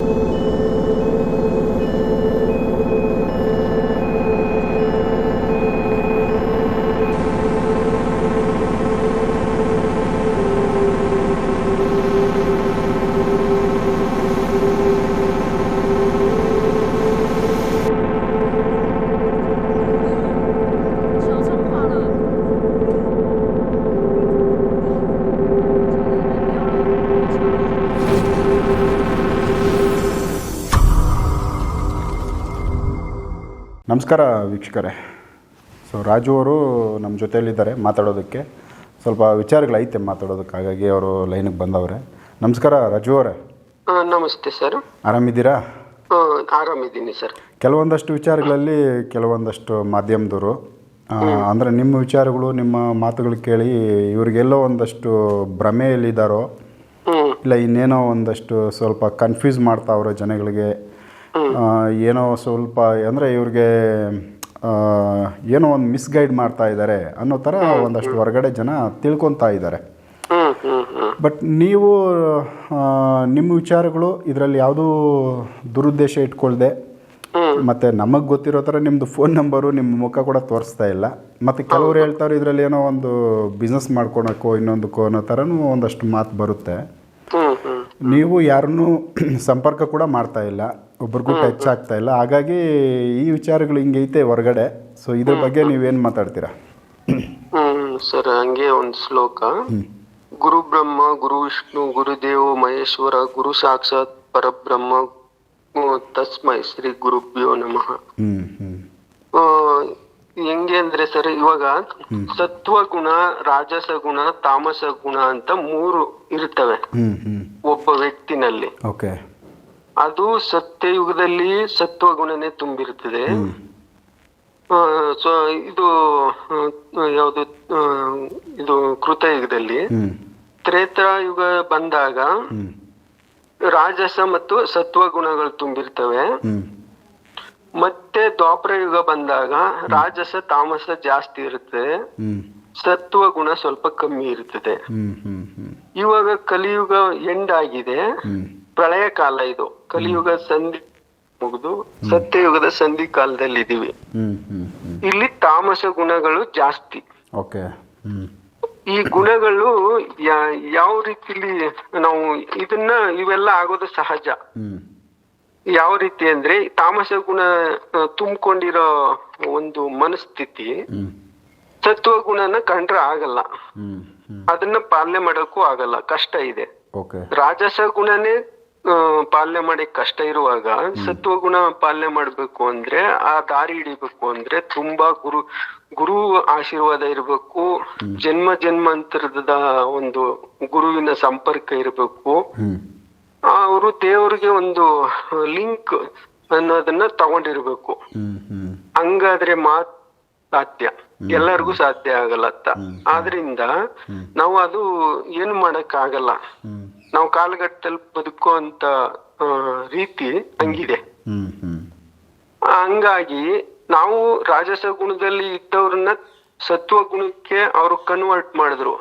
you ನಮಸ್ಕಾರ ವೀಕ್ಷಕರೇ. So Raju ಅವರು ನಮ್ಮ ಜೊತೆಯಲ್ಲಿದ್ದಾರೆ ಮಾತಾಡೋದಕ್ಕೆ. ಸ್ವಲ್ಪ ವಿಚಾರಗಳೈತೆ ಮಾತಾಡೋದಕ್ಕೆ ಹಾಗಾಗಿ ಅವರು ಲೈನಿಗೆ ಬಂದವ್ರೆ. ನಮಸ್ಕಾರ ರಾಜು ಅವರೇ. ನಮಸ್ತೆ ಸರ್. ಆರಾಮಿದ್ದೀರಾ? ಆರಾಮಿದ್ದೀನಿ ಸರ್. ಕೆಲವೊಂದಷ್ಟು ವಿಚಾರಗಳಲ್ಲಿ ಕೆಲವೊಂದಷ್ಟು ಮಾಧ್ಯಮದವರು ಅಂದರೆ ನಿಮ್ಮ ವಿಚಾರಗಳು ನಿಮ್ಮ ಮಾತುಗಳು ಕೇಳಿ ಇವ್ರಿಗೆಲ್ಲೋ ಒಂದಷ್ಟು ಭ್ರಮೆಯಲ್ಲಿದ್ದಾರೋ ಇಲ್ಲ ಇನ್ನೇನೋ ಒಂದಷ್ಟು ಸ್ವಲ್ಪ ಕನ್ಫ್ಯೂಸ್ ಮಾಡ್ತಾವ್ರೆ ಜನಗಳಿಗೆ ಏನೋ ಸ್ವಲ್ಪ ಅಂದರೆ ಇವ್ರಿಗೆ ಏನೋ ಒಂದು ಮಿಸ್ಗೈಡ್ ಮಾಡ್ತಾ ಇದ್ದಾರೆ ಅನ್ನೋ ಥರ ಒಂದಷ್ಟು ಹೊರಗಡೆ ಜನ ತಿಳ್ಕೊತಾ ಇದ್ದಾರೆ ಬಟ್ ನೀವು ನಿಮ್ಮ ವಿಚಾರಗಳು ಇದರಲ್ಲಿ ಯಾವುದೂ ದುರುದ್ದೇಶ ಇಟ್ಕೊಳ್ದೆ ಮತ್ತು ನಮಗೆ ಗೊತ್ತಿರೋ ಥರ ನಿಮ್ಮದು ಫೋನ್ ನಂಬರು ನಿಮ್ಮ ಮುಖ ಕೂಡ ತೋರಿಸ್ತಾ ಇಲ್ಲ. ಮತ್ತು ಕೆಲವರು ಹೇಳ್ತಾರೆ ಇದರಲ್ಲಿ ಏನೋ ಒಂದು ಬಿಸ್ನೆಸ್ ಮಾಡ್ಕೊಳಕ್ಕೋ ಇನ್ನೊಂದಕ್ಕೋ ಅನ್ನೋ ಥರನೂ ಒಂದಷ್ಟು ಮಾತು ಬರುತ್ತೆ. ನೀವು ಯಾರನ್ನೂ ಸಂಪರ್ಕ ಕೂಡ ಮಾಡ್ತಾ ಇಲ್ಲ. ಒಬ್ರಿಗೂ ಟಚ್ ಆಗ್ತಾ ಇಲ್ಲ. ಹಾಗಾಗಿ ಈ ವಿಚಾರಗಳು ಹಿಂಗೈತೆ ಹೊರಗಡೆ. ಸೊ ಇದ್ರ ಬಗ್ಗೆ ನೀವೇನ್ ಮಾತಾಡ್ತೀರಾ? ಹ್ಮ್ ಸರ್ ಹಂಗೆ ಒಂದು ಶ್ಲೋಕ. ಗುರು ಬ್ರಹ್ಮ ಗುರು ವಿಷ್ಣು ಗುರುದೇವ ಮಹೇಶ್ವರ ಗುರು ಸಾಕ್ಷಾತ್ ಪರಬ್ರಹ್ಮ ಹ್ಮ್, ತಸ್ಮೈ ಶ್ರೀ ಗುರುಭ್ಯೋ ನಮಃ. ಹೆಂಗೆ ಅಂದ್ರೆ ಸರ್ ಇವಾಗ ಸತ್ವ ಗುಣ ರಾಜಸ ಗುಣ ತಾಮಸ ಗುಣ ಅಂತ ಮೂರು ಇರ್ತವೆ. ಒಬ್ಬ ವ್ಯಕ್ತಿನಲ್ಲಿ. ಓಕೆ. ಅದು ಸತ್ಯಯುಗದಲ್ಲಿ ಸತ್ವ ಗುಣನೇ ತುಂಬಿರುತ್ತದೆ. ಇದು ಯಾವುದು ಇದು ಕೃತಯುಗದಲ್ಲಿ ತ್ರೇತ್ರ ತ್ರೇತಾಯುಗ ಬಂದಾಗ ರಾಜಸ ಮತ್ತು ಸತ್ವ ಗುಣಗಳು ತುಂಬಿರ್ತವೆ. ಮತ್ತೆ ದ್ವಾಪರ ಯುಗ ಬಂದಾಗ ರಾಜಸ ತಾಮಸ ಜಾಸ್ತಿ ಇರುತ್ತೆ. ಸತ್ವ ಗುಣ ಸ್ವಲ್ಪ ಕಮ್ಮಿ ಇರುತ್ತದೆ. ಇವಾಗ ಕಲಿಯುಗ ಎಂಡ್ ಆಗಿದೆ. ಪ್ರಳಯ ಕಾಲ ಇದು. ಕಲಿಯುಗ ಸಂಧಿ ಮುಗಿದು ಸತ್ಯಯುಗದ ಸಂಧಿ ಕಾಲದಲ್ಲಿ ಇದೀವಿ ಇಲ್ಲಿ ತಾಮಸ ಗುಣಗಳು ಜಾಸ್ತಿ. ಈ ಗುಣಗಳು ಯಾವ ರೀತಿಲಿ ನಾವು ಇದನ್ನ ಇವೆಲ್ಲ ಆಗೋದು ಸಹಜ. ಯಾವ ರೀತಿ ಅಂದ್ರೆ ತಾಮಸ ಗುಣ ತುಂಬಿಕೊಂಡಿರೋ ಒಂದು ಮನಸ್ಥಿತಿ ಸತ್ವ ಗುಣನ ಕಂಡ್ರೆ ಆಗಲ್ಲ. ಅದನ್ನ ಪಾಲನೆ ಮಾಡೋಕ್ಕೂ ಆಗಲ್ಲ. ಕಷ್ಟ ಇದೆ. ರಾಜಸ ಗುಣನೇ ಪಾಲನೆ ಮಾಡಕ್ ಕಷ್ಟ ಇರುವಾಗ ಸತ್ವ ಗುಣ ಪಾಲನೆ ಮಾಡ್ಬೇಕು ಅಂದ್ರೆ ಆ ದಾರಿ ಹಿಡಿಬೇಕು ಅಂದ್ರೆ ತುಂಬಾ ಗುರು ಗುರು ಆಶೀರ್ವಾದ ಇರಬೇಕು. ಜನ್ಮ ಜನ್ಮಾಂತರದ ಒಂದು ಗುರುವಿನ ಸಂಪರ್ಕ ಇರಬೇಕು. ಅವರು ದೇವರಿಗೆ ಒಂದು ಲಿಂಕ್ ಅನ್ನೋದನ್ನ ತಗೊಂಡಿರ್ಬೇಕು. ಹಂಗಾದ್ರೆ ಮಾತ್ ಸಾಧ್ಯ. ಎಲ್ಲರಿಗೂ ಸಾಧ್ಯ ಆಗಲ್ಲ ಅಂತ. ಆದ್ರಿಂದ ನಾವು ಅದು ಏನು ಮಾಡಕ್ ಆಗಲ್ಲ ನಾವು ಕಾಲಘಟ್ಟದಲ್ಲಿ ಬದುಕುವಂತ ರೀತಿ ಹಂಗಿದೆ. ಹಂಗಾಗಿ ನಾವು ರಾಜಸ ಗುಣದಲ್ಲಿ ಇದ್ದವ್ರನ್ನ ಸತ್ವ ಗುಣಕ್ಕೆ ಅವರು ಕನ್ವರ್ಟ್ ಮಾಡಿದ್ರು.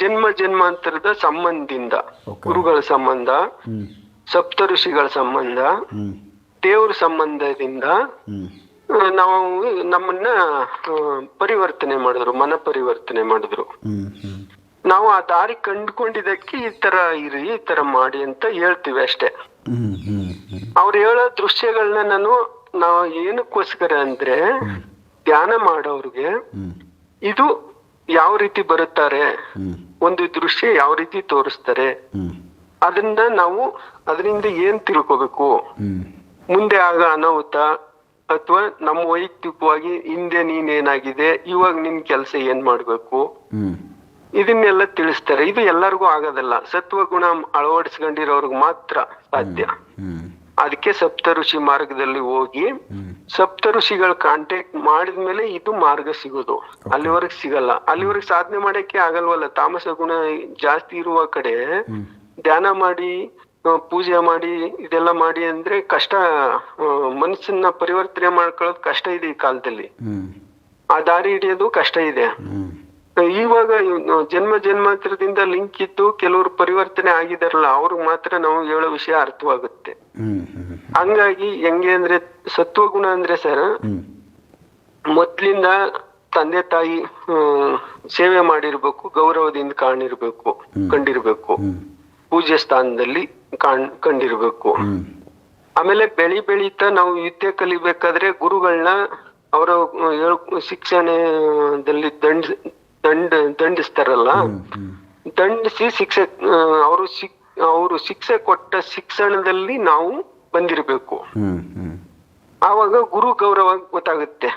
ಜನ್ಮ ಜನ್ಮಾಂತರದ ಸಂಬಂಧದಿಂದ ಗುರುಗಳ ಸಂಬಂಧ ಸಪ್ತ ಋಷಿಗಳ ಸಂಬಂಧ ದೇವ್ರ ಸಂಬಂಧದಿಂದ ನಾವು ನಮ್ಮನ್ನ ಪರಿವರ್ತನೆ ಮಾಡಿದ್ರು ಮನ ಪರಿವರ್ತನೆ ಮಾಡಿದ್ರು ನಾವು ಆ ದಾರಿ ಕಂಡುಕೊಂಡಿದ್ದಕ್ಕೆ ಈ ತರ ಇರಿ ಈ ತರ ಮಾಡಿ ಅಂತ ಹೇಳ್ತೀವಿ ಅಷ್ಟೇ. ಅವ್ರು ಹೇಳೋ ದೃಶ್ಯಗಳನ್ನ ನಾನು ನಾವು ಏನಕ್ಕೋಸ್ಕರ ಅಂದ್ರೆ ಧ್ಯಾನ ಮಾಡೋರಿಗೆ ಇದು ಯಾವ ರೀತಿ ಬರುತ್ತಾರೆ ಒಂದು ದೃಶ್ಯ ಯಾವ ರೀತಿ ತೋರಿಸ್ತಾರೆ ಅದನ್ನ ನಾವು ಅದರಿಂದ ಏನ್ ತಿಳ್ಕೋಬೇಕು? ಮುಂದೆ ಆಗ ಅನಾಹುತ ಅಥವಾ ನಮ್ಮ ವೈಯಕ್ತಿಕವಾಗಿ ಹಿಂದೆ ನೀನೇನಾಗಿದೆ ಇವಾಗ ನಿನ್ ಕೆಲಸ ಏನ್ ಮಾಡ್ಬೇಕು? ಇದನ್ನೆಲ್ಲ ತಿಳಿಸ್ತಾರೆ. ಇದು ಎಲ್ಲರಿಗೂ ಆಗೋದಲ್ಲ. ಸತ್ವ ಗುಣ ಅಳವಡಿಸ್ಕೊಂಡಿರೋರ್ಗ್ ಮಾತ್ರ ಸಾಧ್ಯ. ಅದಕ್ಕೆ ಸಪ್ತ ಋಷಿ ಮಾರ್ಗದಲ್ಲಿ ಹೋಗಿ ಸಪ್ತ ಋಷಿಗಳ ಕಾಂಟ್ಯಾಕ್ಟ್ ಮಾಡಿದ್ಮೇಲೆ ಇದು ಮಾರ್ಗ ಸಿಗೋದು. ಅಲ್ಲಿವರೆಗೆ ಸಿಗಲ್ಲ. ಅಲ್ಲಿವರೆಗೆ ಸಾಧನೆ ಮಾಡಕ್ಕೆ ಆಗಲ್ವಲ್ಲ. ತಾಮಸ ಗುಣ ಜಾಸ್ತಿ ಇರುವ ಕಡೆ ಧ್ಯಾನ ಮಾಡಿ ಪೂಜೆ ಮಾಡಿ ಇದೆಲ್ಲ ಮಾಡಿ ಅಂದ್ರೆ ಕಷ್ಟ ಮನಸ್ಸನ್ನ ಪರಿವರ್ತನೆ ಮಾಡ್ಕೊಳ್ಳೋದು ಕಷ್ಟ ಇದೆ ಈ ಕಾಲದಲ್ಲಿ. ಆ ದಾರಿ ಹಿಡಿಯೋದು ಕಷ್ಟ ಇದೆ. ಇವಾಗ ಜನ್ಮ ಜನ್ಮಾಂತರದಿಂದ ಲಿಂಕ್ ಇದ್ದು ಕೆಲವರು ಪರಿವರ್ತನೆ ಆಗಿದಾರಲ್ಲ ಅವ್ರಿಗೆ ಮಾತ್ರ ನಾವು ಹೇಳೋ ವಿಷಯ ಅರ್ಥವಾಗುತ್ತೆ. ಹಂಗಾಗಿ ಹೆಂಗೆ ಅಂದ್ರೆ ಸತ್ವಗುಣ ಅಂದ್ರೆ ಸರ್ ಮೊದ್ಲಿಂದ ತಂದೆ ತಾಯಿ ಸೇವೆ ಮಾಡಿರ್ಬೇಕು ಗೌರವದಿಂದ ಕಾಣಿರ್ಬೇಕು ಕಂಡಿರ್ಬೇಕು. ಪೂಜೆ ಸ್ಥಾನದಲ್ಲಿ ಕಾಣ್ ಕಂಡಿರ್ಬೇಕು. ಆಮೇಲೆ ಬೆಳಿ ಬೆಳೀತಾ ನಾವು ವಿದ್ಯೆ ಕಲಿಬೇಕಾದ್ರೆ ಗುರುಗಳನ್ನ ಅವರ ಶಿಕ್ಷಣದಲ್ಲಿ ದಂಡ ದಂಡ ದಂಡಿಸ್ತಾರಲ್ಲ? ದಂಡಿಸಿ ಶಿಕ್ಷೆ ಅವರು ಶಿಕ್ ಅವರು ಶಿಕ್ಷೆ ಕೊಟ್ಟ ಶಿಕ್ಷಣದಲ್ಲಿ ನಾವು ಬಂದಿರಬೇಕು. ಆವಾಗ ಗುರು ಗೌರವ ಗೊತ್ತಾಗುತ್ತೆ.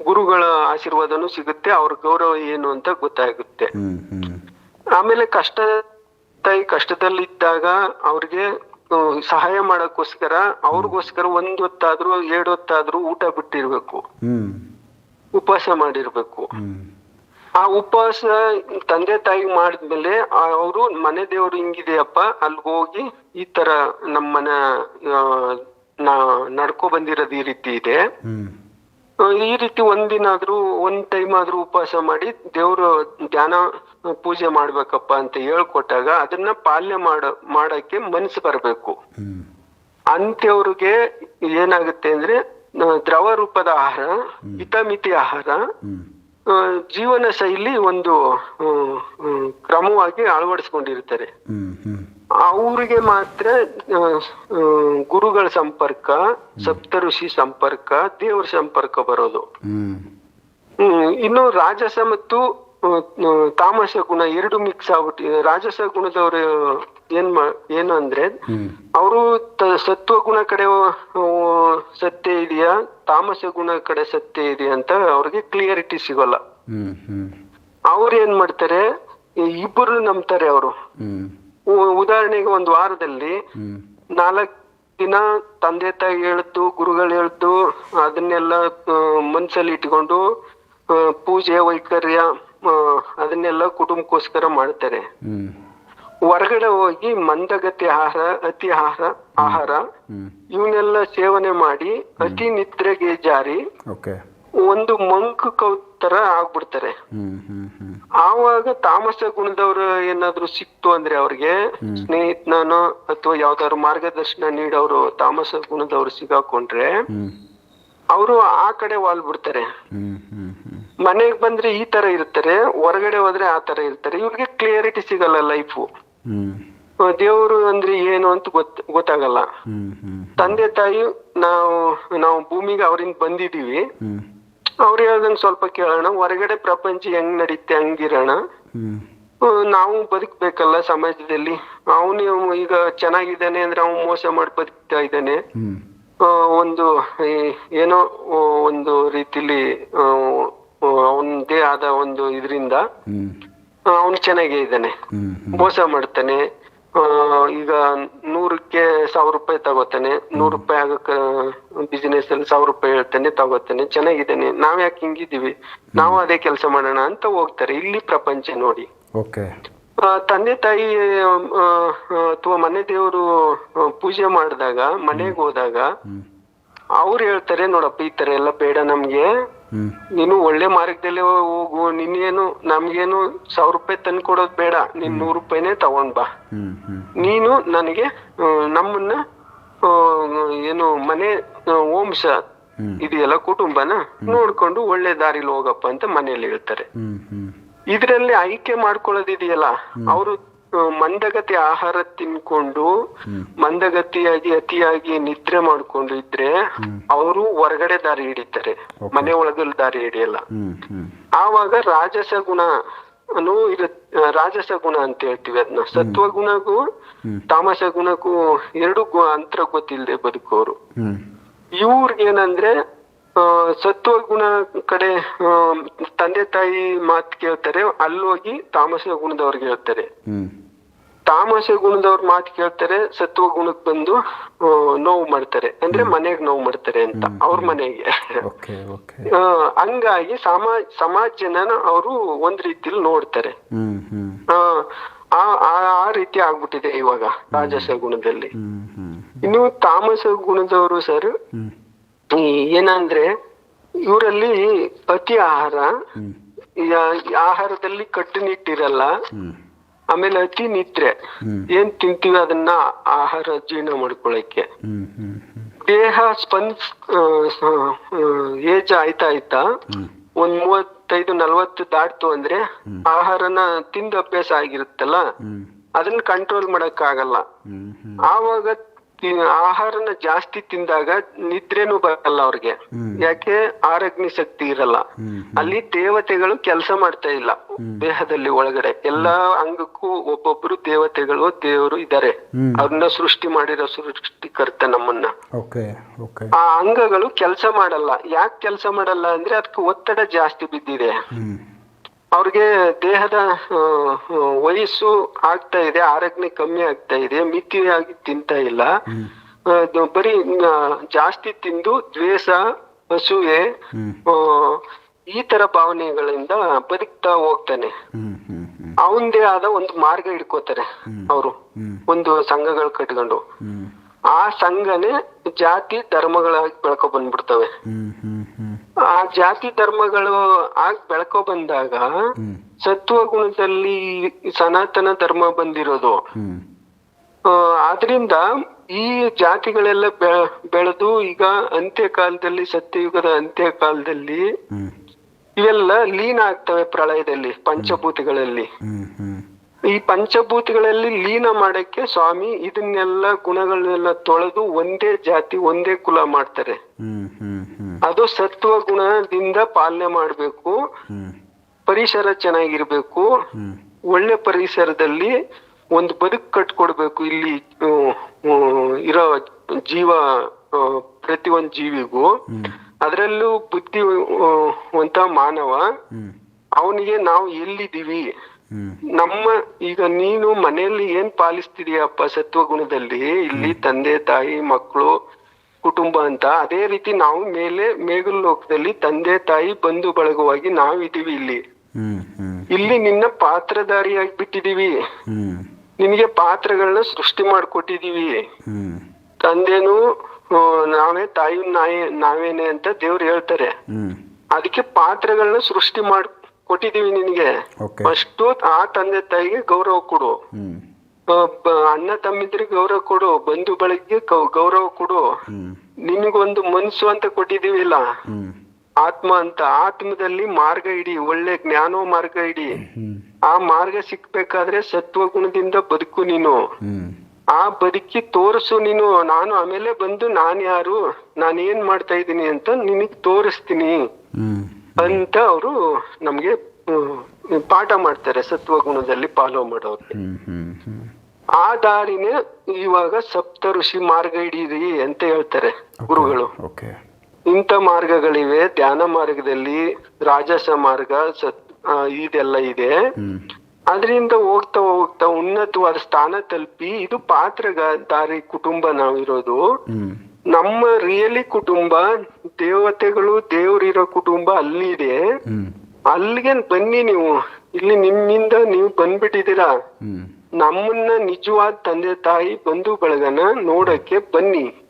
ಗುರುಗಳ ಆಶೀರ್ವಾದನೂ ಸಿಗುತ್ತೆ ಅವ್ರ ಗೌರವ ಏನು ಅಂತ ಗೊತ್ತಾಗುತ್ತೆ. ಆಮೇಲೆ ಕಷ್ಟ ತಾಯಿ ಕಷ್ಟದಲ್ಲಿದ್ದಾಗ ಅವ್ರಿಗೆ ಸಹಾಯ ಮಾಡಕ್ಕೋಸ್ಕರ ಅವ್ರಿಗೋಸ್ಕರ ಒಂದ್ ಹೊತ್ತಾದ್ರೂ ಎರಡು ಹೊತ್ತಾದ್ರೂ ಊಟ ಬಿಟ್ಟಿರ್ಬೇಕು. ಉಪವಾಸ ಮಾಡಿರ್ಬೇಕು. ಆ ಉಪವಾಸ ತಂದೆ ತಾಯಿ ಮಾಡಿದ್ಮೇಲೆ ಅವರು ಮನೆ ದೇವ್ರು ಹಿಂಗಿದೆಯಪ್ಪ ಅಲ್ಲಿ ಹೋಗಿ ಈ ತರ ನಮ್ಮನ ನಡ್ಕೊ ಬಂದಿರೋದು ಈ ರೀತಿ ಇದೆ. ಈ ರೀತಿ ಒಂದಿನ ಆದ್ರೂ ಒಂದ್ ಟೈಮ್ ಆದ್ರೂ ಉಪವಾಸ ಮಾಡಿ ದೇವ್ರ ಧ್ಯಾನ ಪೂಜೆ ಮಾಡ್ಬೇಕಪ್ಪ ಅಂತ ಹೇಳ್ಕೊಟ್ಟಾಗ ಅದನ್ನ ಪಾಲನೆ ಮಾಡ ಮಾಡಕ್ಕೆ ಮನ್ಸು ಬರ್ಬೇಕು. ಅಂತವ್ರಿಗೆ ಅಂತ್ಯವ್ರಿಗೆ ಏನಾಗುತ್ತೆ ಅಂದ್ರೆ ದ್ರವ ರೂಪದ ಆಹಾರ ಹಿತಮಿತಿ ಆಹಾರ ಜೀವನ ಶೈಲಿ ಒಂದು ಕ್ರಮವಾಗಿ ಅಳವಡಿಸ್ಕೊಂಡಿರ್ತಾರೆ ಅವ್ರಿಗೆ ಮಾತ್ರ ಗುರುಗಳ ಸಂಪರ್ಕ ಸಪ್ತ ಋಷಿ ಸಂಪರ್ಕ ದೇವರ ಸಂಪರ್ಕ ಬರೋದು. ಇನ್ನು ರಾಜಸ ಮತ್ತು ತಾಮಸ ಗುಣ ಎರಡು ಮಿಕ್ಸ್ ಆಗ್ಬಿಟ್ಟು ರಾಜಸ ಗುಣದವರು ಏನ್ ಮಾ ಏನು ಅಂದ್ರೆ ಅವರು ಸತ್ವ ಗುಣ ಕಡೆ ಸತ್ಯ ಇದೆಯಾ ತಾಮಸ ಗುಣ ಕಡೆ ಸತ್ಯ ಇದೆಯಾ ಅಂತ ಅವ್ರಿಗೆ ಕ್ಲಿಯರಿಟಿ ಸಿಗೋಲ್ಲ. ಅವ್ರು ಏನ್ ಮಾಡ್ತಾರೆ ಇಬ್ಬರು ನಂಬ್ತಾರೆ ಅವರು. ಉದಾಹರಣೆಗೆ ಒಂದು ವಾರದಲ್ಲಿ ನಾಲ್ಕು ದಿನ ತಂದೆ ತಾಯಿ ಹೇಳ್ತು ಗುರುಗಳು ಹೇಳ್ತು ಅದನ್ನೆಲ್ಲ ಮನಸಲ್ಲಿ ಇಟ್ಕೊಂಡು ಪೂಜೆ ವೈಕರ್ಯ ಅದನ್ನೆಲ್ಲ ಕುಟುಂಬಕ್ಕೋಸ್ಕರ ಮಾಡ್ತಾರೆ. ಹೊರಗಡೆ ಹೋಗಿ ಮಂದಗತಿ ಆಹಾರ ಅತಿ ಆಹಾರ ಆಹಾರ ಇವನ್ನೆಲ್ಲ ಸೇವನೆ ಮಾಡಿ ಅತಿ ನಿದ್ರೆಗೆ ಜಾರಿ ಒಂದು ಮಂಕು ಕೌತರ ಆಗ್ಬಿಡ್ತಾರೆ. ಆವಾಗ ತಾಮಸ ಗುಣದವ್ರು ಏನಾದ್ರು ಸಿಕ್ತು ಅಂದ್ರೆ ಅವ್ರಿಗೆ ಸ್ನೇಹಿತನೋ ಅಥವಾ ಯಾವ್ದಾದ್ರು ಮಾರ್ಗದರ್ಶನ ನೀಡೋರು ತಾಮಸ ಗುಣದವ್ರು ಸಿಗಾಕೊಂಡ್ರೆ ಅವರು ಆ ಕಡೆ ವಾಲ್ಬಿಡ್ತಾರೆ. ಮನೆಗ್ ಬಂದ್ರೆ ಈ ತರ ಇರ್ತಾರೆ ಹೊರಗಡೆ ಹೋದ್ರೆ ಆ ತರ ಇರ್ತಾರೆ. ಇವ್ರಿಗೆ ಕ್ಲಿಯರಿಟಿ ಸಿಗಲ್ಲ ಲೈಫು ದೇವರು ಅಂದ್ರೆ ಏನು ಅಂತ ಗೊತ್ತ ಗೊತ್ತಾಗಲ್ಲ. ತಂದೆ ತಾಯಿ ನಾವು ನಾವು ಭೂಮಿಗೆ ಅವರಿಂದ ಬಂದಿದೀವಿ ಅವ್ರು ಹೇಳ್ದಂಗ್ ಸ್ವಲ್ಪ ಕೇಳೋಣ ಹೊರಗಡೆ ಪ್ರಪಂಚ ಹೆಂಗ್ ನಡೀತೆ ಹಂಗಿರೋಣ. ನಾವು ಬದುಕ್ಬೇಕಲ್ಲ ಸಮಾಜದಲ್ಲಿ. ಅವನು ಈಗ ಚೆನ್ನಾಗಿದ್ದಾನೆ ಅಂದ್ರೆ ಅವ್ನು ಮೋಸ ಮಾಡಿ ಬದುಕ್ತಾ ಇದ್ದಾನೆ. ಒಂದು ಏನೋ ಒಂದು ರೀತಿಲಿ ಅವನದೇ ಆದ ಒಂದು ಇದರಿಂದ ಅವನು ಚೆನ್ನಾಗೇ ಇದ್ದಾನೆ. ಮೋಸ ಮಾಡ್ತಾನೆ. ಈಗ ನೂರಕ್ಕೆ ಸಾವಿರ ರೂಪಾಯಿ ತಗೋತಾನೆ. ನೂರು ರೂಪಾಯಿ ಆಗಕ್ಕ ಬಿಸಿನೆಸ್ ಅಲ್ಲಿ ಸಾವಿರ ರೂಪಾಯಿ ಹೇಳ್ತಾನೆ ತಗೋತಾನೆ. ಚೆನ್ನಾಗಿದ್ದಾನೆ. ನಾವ್ ಯಾಕೆ ಹಿಂಗಿದೀವಿ ನಾವು ಅದೇ ಕೆಲಸ ಮಾಡೋಣ ಅಂತ ಹೋಗ್ತಾರೆ. ಇಲ್ಲಿ ಪ್ರಪಂಚ ನೋಡಿ. ತಂದೆ ತಾಯಿ ಅಥವಾ ಮನೆ ದೇವರು ಪೂಜೆ ಮಾಡಿದಾಗ ಮನೆಗೆ ಹೋದಾಗ ಅವ್ರು ಹೇಳ್ತಾರೆ ನೋಡಪ್ಪ ಈ ತರ ಎಲ್ಲ ಬೇಡ ನಮ್ಗೆ. ನೀನು ಒಳ್ಳೆ ಮಾರ್ಗದಲ್ಲಿ ಹೋಗು ನಿನ್ಗೇನು ನಮ್ಗೇನು ಸಾವಿರ ರೂಪಾಯಿ ತಂದು ಕೊಡೋದ್ ಬೇಡ ನೀನ್ ನೂರು ರೂಪಾಯಿನೇ ತಗೊಂಡ್ ಬಾ. ನೀನು ನನಗೆ ನಮ್ಮನ್ನ ಏನು ಮನೆ ಓಂಶ ವಂಶ. ಇದೆಯಲ್ಲ ಕುಟುಂಬನ ನೋಡ್ಕೊಂಡು ಒಳ್ಳೆ ದಾರಿಲಿ ಹೋಗಪ್ಪ ಅಂತ ಮನೆಯಲ್ಲಿ ಹೇಳ್ತಾರೆ. ಇದ್ರಲ್ಲಿ ಆಯ್ಕೆ ಮಾಡ್ಕೊಳ್ಳೋದಿದೆಯಲ್ಲ ಅವರು ಮಂದಗತಿ ಆಹಾರ ತಿನ್ಕೊಂಡು ಮಂದಗತಿಯಾಗಿ ಅತಿಯಾಗಿ ನಿದ್ರೆ ಮಾಡ್ಕೊಂಡು ಇದ್ರೆ ಅವರು ಹೊರಗಡೆ ದಾರಿ ಹಿಡಿತಾರೆ. ಮನೆ ಒಳಗಲ್ಲಿ ದಾರಿ ಹಿಡಿಯಲ್ಲ. ಆವಾಗ ರಾಜಸ ಗುಣ ಅನು ರಾಜಸ ಗುಣ ಅಂತ ಹೇಳ್ತೀವಿ ಅದನ್ನ ಸತ್ವ ಗುಣಗೂ ತಾಮಸ ಗುಣಕ್ಕೂ ಎರಡು ಅಂತರ ಗೊತ್ತಿಲ್ಲದೆ ಬದುಕೋರು ಇವ್ರಿಗೇನಂದ್ರೆ ಸತ್ವ ಗುಣ ಕಡೆ ತಂದೆ ತಾಯಿ ಮಾತು ಕೇಳ್ತಾರೆ ಅಲ್ಲೋಗಿ ತಾಮಸ ಗುಣದವ್ರಿಗೆ ಹೇಳ್ತಾರೆ ತಾಮಸ ಗುಣದವ್ರ ಮಾತು ಕೇಳ್ತಾರೆ ಸತ್ವ ಗುಣಕ್ ಬಂದು ನೋವು ಮಾಡ್ತಾರೆ. ಅಂದ್ರೆ ಮನೆಗ್ ನೋವು ಮಾಡ್ತಾರೆ ಅಂತ ಅವ್ರ ಮನೆಗೆ. ಹಂಗಾಗಿ ಸಮಾಜ ಜನನ ಅವರು ಒಂದ್ ರೀತಿಲಿ ನೋಡ್ತಾರೆ. ಆ, ಆ ರೀತಿ ಆಗ್ಬಿಟ್ಟಿದೆ ಇವಾಗ ರಾಜಸ ಗುಣದಲ್ಲಿ. ಇನ್ನು ತಾಮಸ ಗುಣದವರು ಸರ್ ಏನಂದ್ರೆ ಇವರಲ್ಲಿ ಅತಿ ಆಹಾರ ಆಹಾರದಲ್ಲಿ ಕಟ್ಟುನಿಟ್ಟಿರಲ್ಲ ಆಮೇಲೆ ಅತಿ ನಿದ್ರೆ ಏನ್ ತಿಂತೀವಿ ಅದನ್ನ ಆಹಾರ ಜೀರ್ಣ ಮಾಡ್ಕೊಳಕ್ಕೆ? ದೇಹ ಸ್ಪಂದ್ ಏಜ್ ಆಯ್ತಾ ಆಯ್ತಾ ಒಂದ್ ಮೂವತ್ತೈದು ನಲ್ವತ್ತು ದಾಟ್ತು ಅಂದ್ರೆ ಆಹಾರನ ತಿಂದ ಅಭ್ಯಾಸ ಆಗಿರುತ್ತಲ್ಲ ಅದನ್ನ ಕಂಟ್ರೋಲ್ ಮಾಡಕ್ ಆಗಲ್ಲ ಆವಾಗ ಆಹಾರನ ಜಾಸ್ತಿ ತಿಂದಾಗ ನಿದ್ರೆನು ಬರಲ್ಲ ಅವ್ರಿಗೆ. ಯಾಕೆ? ಆರಗ್ನಿ ಶಕ್ತಿ ಇರಲ್ಲ. ಅಲ್ಲಿ ದೇವತೆಗಳು ಕೆಲಸ ಮಾಡ್ತಾ ಇಲ್ಲ. ದೇಹದಲ್ಲಿ ಒಳಗಡೆ. ಎಲ್ಲಾ ಅಂಗಕ್ಕೂ ಒಬ್ಬೊಬ್ರು ದೇವತೆಗಳು ದೇವರು ಇದ್ದಾರೆ. ಅದನ್ನ ಅವ್ರನ್ನ ಸೃಷ್ಟಿ ಮಾಡಿರೋ ಸೃಷ್ಟಿಕರ್ತ ನಮ್ಮನ್ನ. ಆ ಅಂಗಗಳು ಕೆಲಸ ಮಾಡಲ್ಲ. ಯಾಕೆ ಕೆಲಸ ಮಾಡಲ್ಲ ಅಂದ್ರೆ ಅದಕ್ಕೆ ಒತ್ತಡ ಜಾಸ್ತಿ ಬಿದ್ದಿದೆ. ಅವ್ರಿಗೆ ದೇಹದ ವಯಸ್ಸು ಆಗ್ತಾ ಇದೆ ಆರೋಗ್ಯ ಕಮ್ಮಿ ಆಗ್ತಾ ಇದೆ ಮಿತಿಯಾಗಿ ತಿಂತ ಇಲ್ಲ. ಬರೀ ಜಾಸ್ತಿ ತಿಂದು ದ್ವೇಷ ಹಸುವೆ ಈ ತರ ಭಾವನೆಗಳಿಂದ ಬದುಕ್ತಾ ಹೋಗ್ತಾನೆ. ಅವಂದೇ ಆದ ಒಂದು ಮಾರ್ಗ ಹಿಡ್ಕೋತಾರೆ ಅವರು. ಒಂದು ಸಂಘಗಳು ಕಟ್ಕೊಂಡು ಆ ಸಂಘನೇ ಜಾತಿ ಧರ್ಮಗಳಾಗಿ ಬೆಳ್ಕೊ ಬಂದ್ಬಿಡ್ತವೆ. ಆ ಜಾತಿ ಧರ್ಮಗಳು ಆಗ ಬೆಳ್ಕೊ ಬಂದಾಗ ಸತ್ವ ಗುಣದಲ್ಲಿ ಸನಾತನ ಧರ್ಮ ಬಂದಿರೋದು. ಆ, ಆದ್ರಿಂದ ಈ ಜಾತಿಗಳೆಲ್ಲ ಬೆಳೆದು ಈಗ ಅಂತ್ಯಕಾಲದಲ್ಲಿ ಸತ್ಯಯುಗದ ಅಂತ್ಯಕಾಲದಲ್ಲಿ ಇವೆಲ್ಲ ಲೀನ ಆಗ್ತವೆ ಪ್ರಳಯದಲ್ಲಿ ಪಂಚಭೂತಗಳಲ್ಲಿ. ಈ ಪಂಚಭೂತಗಳಲ್ಲಿ ಲೀನ ಮಾಡಕ್ಕೆ ಸ್ವಾಮಿ ಇದನ್ನೆಲ್ಲ ಗುಣಗಳನ್ನೆಲ್ಲ ತೊಳೆದು ಒಂದೇ ಜಾತಿ ಒಂದೇ ಕುಲ ಮಾಡ್ತಾರೆ. ಅದು ಸತ್ವ ಗುಣದಿಂದ ಪಾಲನೆ ಮಾಡಬೇಕು. ಪರಿಸರ ಚೆನ್ನಾಗಿರ್ಬೇಕು. ಒಳ್ಳೆ ಪರಿಸರದಲ್ಲಿ ಒಂದು ಬದುಕು ಕಟ್ಕೊಡ್ಬೇಕು ಇಲ್ಲಿ ಇರೋ ಜೀವ ಪ್ರತಿ ಪ್ರತಿಯೊಂದ್ ಜೀವಿಗೂ. ಅದರಲ್ಲೂ ಬುದ್ಧಿವಂತ ಮಾನವ. ಅವನಿಗೆ ನಾವು ಎಲ್ಲಿದ್ದೀವಿ? ನಮ್ಮ ಈಗ ನೀನು ಮನೆಯಲ್ಲಿ ಏನ್ ಪಾಲಿಸ್ತಿದೀಯಪ್ಪ ಸತ್ವ ಗುಣದಲ್ಲಿ ಇಲ್ಲಿ ತಂದೆ ತಾಯಿ ಮಕ್ಕಳು ಕುಟುಂಬ ಅಂತ ಅದೇ ರೀತಿ ನಾವು ಮೇಲೆ ಮೇಗಲ್ ಲೋಕದಲ್ಲಿ ತಂದೆ ತಾಯಿ ಬಂಧು ಬಳಗವಾಗಿ ನಾವಿದೀವಿ ಇಲ್ಲಿ. ಇಲ್ಲಿ ನಿನ್ನ ಪಾತ್ರಧಾರಿಯಾಗಿ ಬಿಟ್ಟಿದೀವಿ ನಿನಗೆ ಪಾತ್ರಗಳನ್ನ ಸೃಷ್ಟಿ ಮಾಡ್ಕೊಟ್ಟಿದೀವಿ ತಂದೆನು ನಾವೇ ತಾಯಿ ನಾಯಿ ನಾವೇನೆ ಅಂತ ದೇವ್ರು ಹೇಳ್ತಾರೆ. ಅದಕ್ಕೆ ಪಾತ್ರಗಳನ್ನ ಸೃಷ್ಟಿ ಮಾಡ್ ಕೊಟ್ಟಿದೀವಿ ನಿನಗೆ. ಫಸ್ಟು ಆ ತಂದೆ ತಾಯಿಗೆ ಗೌರವ ಕೊಡು. ಅಣ್ಣ ತಮ್ಮಿದ್ರಿಗೆ ಗೌರವ ಕೊಡು. ಬಂಧು ಬಳಗ್ಗೆ ಗೌರವ ಕೊಡು. ನಿನಗೊಂದು ಮನ್ಸು ಅಂತ ಕೊಟ್ಟಿದ್ದೀವಿ ಇಲ್ಲ ಆತ್ಮ ಅಂತ. ಆತ್ಮದಲ್ಲಿ ಮಾರ್ಗ ಇಡಿ. ಒಳ್ಳೆ ಜ್ಞಾನೋ ಮಾರ್ಗ ಇಡಿ. ಆ ಮಾರ್ಗ ಸಿಕ್ಬೇಕಾದ್ರೆ ಸತ್ವ ಗುಣದಿಂದ ಬದುಕು ನೀನು. ಆ ಬದುಕಿ ತೋರಿಸು ನೀನು. ನಾನು ಆಮೇಲೆ ಬಂದು ನಾನು ಯಾರು? ನಾನು ಏನ್ ಮಾಡ್ತಾ ಇದ್ದೀನಿ ಅಂತ ನಿನಗ್ ತೋರಿಸ್ತೀನಿ. ಅಂತ ಅವರು ನಮ್ಗೆ ಪಾಠ ಮಾಡ್ತಾರೆ ಸತ್ವಗುಣದಲ್ಲಿ ಫಾಲೋ ಹ್ಮ್ ಆ ದಾರಿನೇ ಇವಾಗ ಸಪ್ತ ಋಷಿ ಮಾರ್ಗ ಹಿಡೀರಿ ಅಂತ ಹೇಳ್ತಾರೆ ಗುರುಗಳು. ಇಂಥ ಮಾರ್ಗಗಳಿವೆ ಧ್ಯಾನ ಮಾರ್ಗದಲ್ಲಿ ರಾಜಸ ಮಾರ್ಗ ಸತ್ ಇದೆಲ್ಲ ಇದೆ. ಅದರಿಂದ ಹೋಗ್ತಾ ಹೋಗ್ತಾ ಉನ್ನತವಾದ ಸ್ಥಾನ ತಲುಪಿ ಇದು ಪಾತ್ರಧಾರಿ ಕುಟುಂಬ ನಾವಿರೋದು. ನಮ್ಮ ರಿಯಲಿ ಕುಟುಂಬ ದೇವತೆಗಳು ದೇವರಿರೋ ಕುಟುಂಬ ಅಲ್ಲಿದೆ. ಅಲ್ಲಿಗೆ ಬನ್ನಿ ನೀವು. ಇಲ್ಲಿ ನಿಮ್ಮಿಂದ ನೀವು ಬಂದ್ಬಿಟ್ಟಿದ್ದೀರಾ? ನಮ್ಮನ್ನ ನಿಜವಾದ ತಂದೆ ತಾಯಿ ಬಂಧು ಬಳಗನ ನೋಡಕ್ಕೆ ಬನ್ನಿ.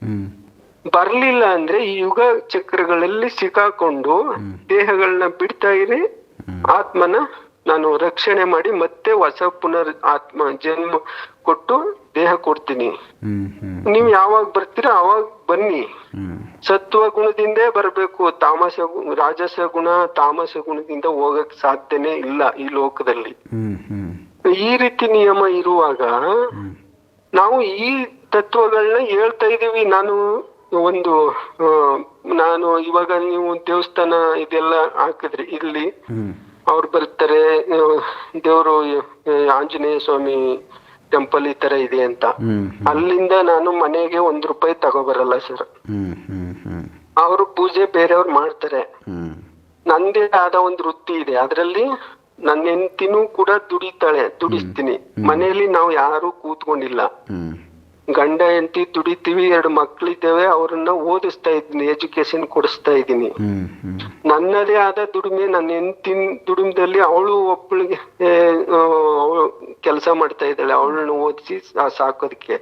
ಬರ್ಲಿಲ್ಲ ಅಂದ್ರೆ ಈ ಯುಗ ಚಕ್ರಗಳಲ್ಲಿ ಸಿಕ್ಕಾಕೊಂಡು ದೇಹಗಳನ್ನ ಬಿಡ್ತಾ ಇರಿ. ಆತ್ಮನ ನಾನು ರಕ್ಷಣೆ ಮಾಡಿ ಮತ್ತೆ ಹೊಸ ಪುನರ್ ಆತ್ಮ ಜನ್ಮ ಕೊಟ್ಟು ದೇಹ ಕೊಡ್ತೀನಿ. ನೀವ್ ಯಾವಾಗ ಬರ್ತೀರಾ ಅವಾಗ ಬನ್ನಿ. ಸತ್ವ ಗುಣದಿಂದೇ ಬರಬೇಕು. ತಾಮಸ ರಾಜಸ ಗುಣ ತಾಮಸ ಗುಣದಿಂದ ಹೋಗಕ್ ಸಾಧ್ಯನೇ ಇಲ್ಲ ಈ ಲೋಕದಲ್ಲಿ. ಈ ರೀತಿ ನಿಯಮ ಇರುವಾಗ ನಾವು ಈ ತತ್ವಗಳನ್ನ ಹೇಳ್ತಾ ಇದೀವಿ ನಾನು ಒಂದು ನಾನು ಇವಾಗ ನೀವು ದೇವಸ್ಥಾನ ಇದೆಲ್ಲ ಹಾಕಿದ್ರಿ. ಇಲ್ಲಿ ಅವ್ರು ಬರ್ತಾರೆ. ದೇವರು ಆಂಜನೇಯ ಸ್ವಾಮಿ ಟೆಂಪಲ್ ಈ ತರ ಇದೆ ಅಂತ. ಅಲ್ಲಿಂದ ನಾನು ಮನೆಗೆ ಒಂದ್ ರೂಪಾಯಿ ತಗೋ ಬರಲ್ಲ ಸರ್ ಅವರು ಪೂಜೆ ಬೇರೆಯವ್ರು ಮಾಡ್ತಾರೆ. ನಂದೇ ಆದ ಒಂದು ವೃತ್ತಿ ಇದೆ. ಅದ್ರಲ್ಲಿ ನನ್ನ ಹೆಂಡತಿನೂ ಕೂಡ ದುಡಿತಾಳೆ ದುಡಿಸ್ತೀನಿ. ಮನೆಯಲ್ಲಿ ನಾವು ಯಾರು ಕೂತ್ಕೊಂಡಿಲ್ಲ. ಗಂಡ ಹೆಂಡತಿ ದುಡಿತೀವಿ ಎರಡು ಮಕ್ಳಿದ್ದೇವೆ ಅವ್ರನ್ನ ಓದಿಸ್ತಾ ಇದ್ದೀನಿ ಎಜುಕೇಶನ್ ಕೊಡಿಸ್ತಾ ಇದ್ದೀನಿ. ನನ್ನದೇ ಆದ ದುಡಿಮೆ ನನ್ನ ಹೆಂಡತಿನ ದುಡಿಮೆದಲ್ಲಿ ಅವಳು ಒಬ್ಬಳಿಗೆ ಅವಳು ಕೆಲಸ ಮಾಡ್ತಾ ಇದ್ದಾಳೆ. ಅವಳನ್ನ ಓದಿಸಿ ಸಾಕೋದಕ್ಕೆ.